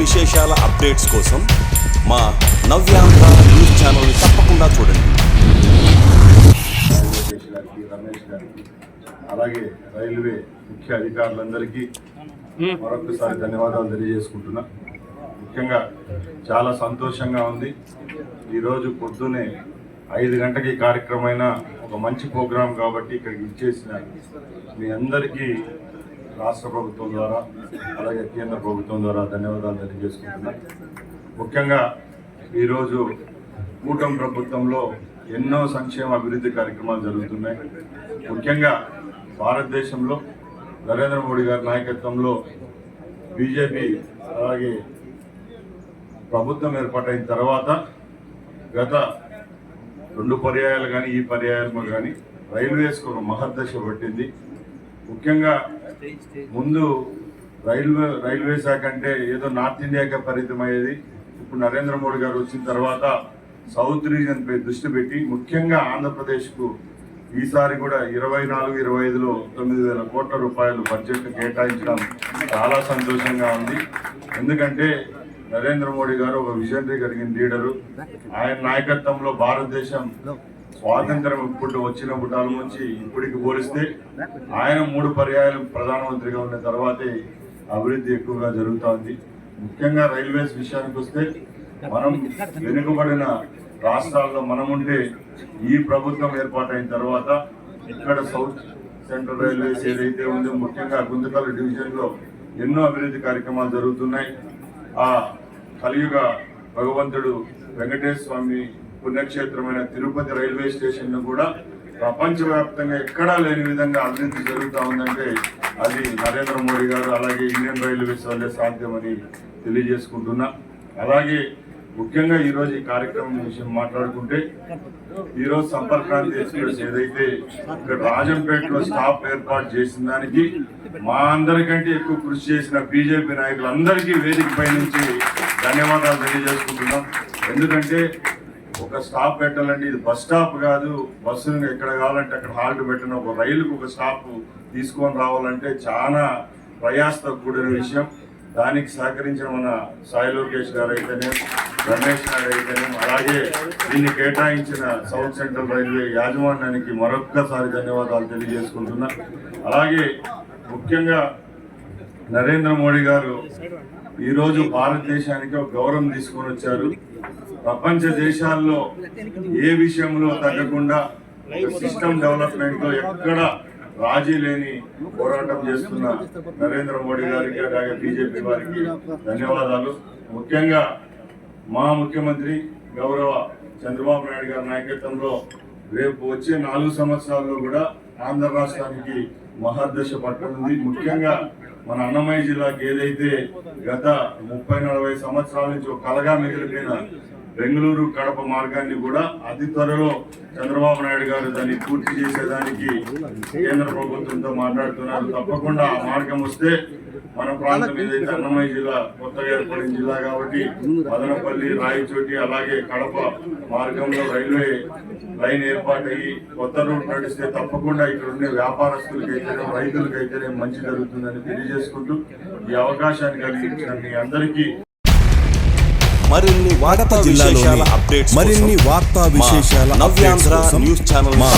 విశేషాల అప్డేట్స్ కోసం మా నవ్యాంధ్ర న్యూస్ ఛానల్ని తప్పకుండా చూడండి. రమేష్ గారికి అలాగే రైల్వే ముఖ్య అధికారులందరికీ మరొకసారి ధన్యవాదాలు తెలియజేసుకుంటున్నా. ముఖ్యంగా చాలా సంతోషంగా ఉంది. ఈరోజు పొద్దునే ఐదు గంటకి ఈ కార్యక్రమమైన ఒక మంచి ప్రోగ్రాం కాబట్టి ఇక్కడికి ఇచ్చేసిన మీ అందరికీ రాష్ట్ర ప్రభుత్వం ద్వారా అలాగే కేంద్ర ప్రభుత్వం ద్వారా ధన్యవాదాలు తెలియజేసుకుంటున్నా. ముఖ్యంగా ఈరోజు కూటమి ప్రభుత్వంలో ఎన్నో సంక్షేమ అభివృద్ధి కార్యక్రమాలు జరుగుతున్నాయి. ముఖ్యంగా భారతదేశంలో నరేంద్ర మోడీ గారి నాయకత్వంలో బీజేపీ అలాగే ప్రభుత్వం ఏర్పాటైన తర్వాత గత రెండు పర్యాయాలు కానీ ఈ పర్యాయాలు కానీ రైల్వేస్కు ఒక మహర్దశ పట్టింది. ముఖ్యంగా ముందు రైల్వే రైల్వే శాఖ అంటే ఏదో నార్త్ ఇండియాకే పరిమితమయ్యేది. ఇప్పుడు నరేంద్ర మోడీ గారు వచ్చిన తర్వాత సౌత్ రీజన్ పై దృష్టి పెట్టి ముఖ్యంగా ఆంధ్రప్రదేశ్కు ఈసారి కూడా ఇరవై నాలుగు ఇరవై ఐదులో తొమ్మిది వేల కోట్ల రూపాయలు బడ్జెట్ కేటాయించడం చాలా సంతోషంగా ఉంది. ఎందుకంటే నరేంద్ర మోడీ గారు ఒక విజనరీ కలిగిన లీడరు. ఆయన నాయకత్వంలో భారతదేశం స్వాతంత్రం ఇప్పుడు వచ్చిన బుటాల నుంచి ఇప్పటికి పోలిస్తే ఆయన మూడు పర్యాయాలు ప్రధానమంత్రిగా ఉన్న తర్వాతే అభివృద్ధి ఎక్కువగా జరుగుతోంది. ముఖ్యంగా రైల్వేస్ విషయానికి వస్తే మనం వెనుకబడిన రాష్ట్రాల్లో మనం ఉంటే ఈ ప్రభుత్వం ఏర్పాటైన తర్వాత ఇక్కడ సౌత్ సెంట్రల్ రైల్వేస్ ఏదైతే ఉందో ముఖ్యంగా గుంతకల్ డివిజన్లో ఎన్నో అభివృద్ధి కార్యక్రమాలు జరుగుతున్నాయి. ఆ కలియుగ భగవంతుడు వెంకటేశ్వర స్వామి పుణ్యక్షేత్రమైన తిరుపతి రైల్వే స్టేషన్ను కూడా ప్రపంచవ్యాప్తంగా ఎక్కడా లేని విధంగా అభివృద్ధి జరుగుతూ ఉందంటే అది నరేంద్ర మోడీ గారు అలాగే ఇండియన్ రైల్వేస్ వల్లే సాధ్యమని తెలియజేసుకుంటున్నా. అలాగే ముఖ్యంగా ఈరోజు ఈ కార్యక్రమం విషయం మాట్లాడుకుంటే ఈరోజు సంపర్కాంతి ఎక్స్ప్రెస్ ఏదైతే ఇక్కడ రాజంపేటలో స్టాప్ ఏర్పాటు చేసిన దానికి మా అందరికంటే ఎక్కువ కృషి చేసిన బీజేపీ నాయకులందరికీ వేదికపై నుంచి ధన్యవాదాలు తెలియజేసుకుంటున్నాం. ఎందుకంటే ఒక స్టాప్ పెట్టాలంటే ఇది బస్ స్టాప్ కాదు. బస్సును ఎక్కడ కావాలంటే అక్కడ హాల్ట్ పెట్టిన ఒక రైలుకు ఒక స్టాప్ తీసుకొని రావాలంటే చాలా ప్రయాసతో కూడిన విషయం. దానికి సహకరించిన మన సాయి లోకేష్ గారు అయితేనే రమేష్ గారు అయితేనే అలాగే దీన్ని కేటాయించిన సౌత్ సెంట్రల్ రైల్వే యాజమాన్యానికి మరొక్కసారి ధన్యవాదాలు తెలియజేసుకుంటున్నా. అలాగే ముఖ్యంగా నరేంద్ర మోడీ గారు ఈరోజు భారతదేశానికి ఒక గౌరవం తీసుకొని వచ్చారు. ప్రపంచ దేశాల్లో ఏ విషయంలో తగ్గకుండా సిస్టమ్ డెవలప్మెంట్లో ఎక్కడ రాజీ లేని పోరాటం చేస్తున్న నరేంద్ర మోడీ గారికి అలాగే బీజేపీ వారికి ధన్యవాదాలు. ముఖ్యంగా మా ముఖ్యమంత్రి గౌరవ చంద్రబాబు నాయుడు గారి నాయకత్వంలో రేపు వచ్చే నాలుగు సంవత్సరాల్లో కూడా ఆంధ్ర రాష్ట్రానికి మహాదశ పట్టనుంది ముఖ్యంగా మన అన్నమయ్య జిల్లాకి ఏదైతే గత ముప్పై నలభై సంవత్సరాల నుంచి ఒక కలగా మిగిలిపోయిన బెంగళూరు కడప మార్గాన్ని కూడా అతి త్వరలో చంద్రబాబు నాయుడు గారు దాన్ని పూర్తి చేసేదానికి కేంద్ర ప్రభుత్వంతో మాట్లాడుతున్నారు. తప్పకుండా ఆ మార్గం వస్తే మన ప్రాంతం ఏదైతే అన్నమయ్య జిల్లా కొత్తగా ఏర్పడిన జిల్లా కాబట్టి మదనపల్లి రాయచోటి అలాగే కడప మార్గంలో రైల్వే లైన్ ఏర్పాటయ్యి కొత్త రూట్ నడిస్తే తప్పకుండా ఇక్కడ ఉండే వ్యాపారస్తులకైతేనే రైతులకైతేనే మంచి జరుగుతుందని తెలియజేసుకుంటూ ఈ అవకాశాన్ని కలిగించిన మీ అందరికీ మరిన్ని వార్తా విశేషాల అప్డేట్స్ మరిన్ని వార్తా విశేషాల నవ్యాంధ్ర న్యూస్ ఛానల్ మా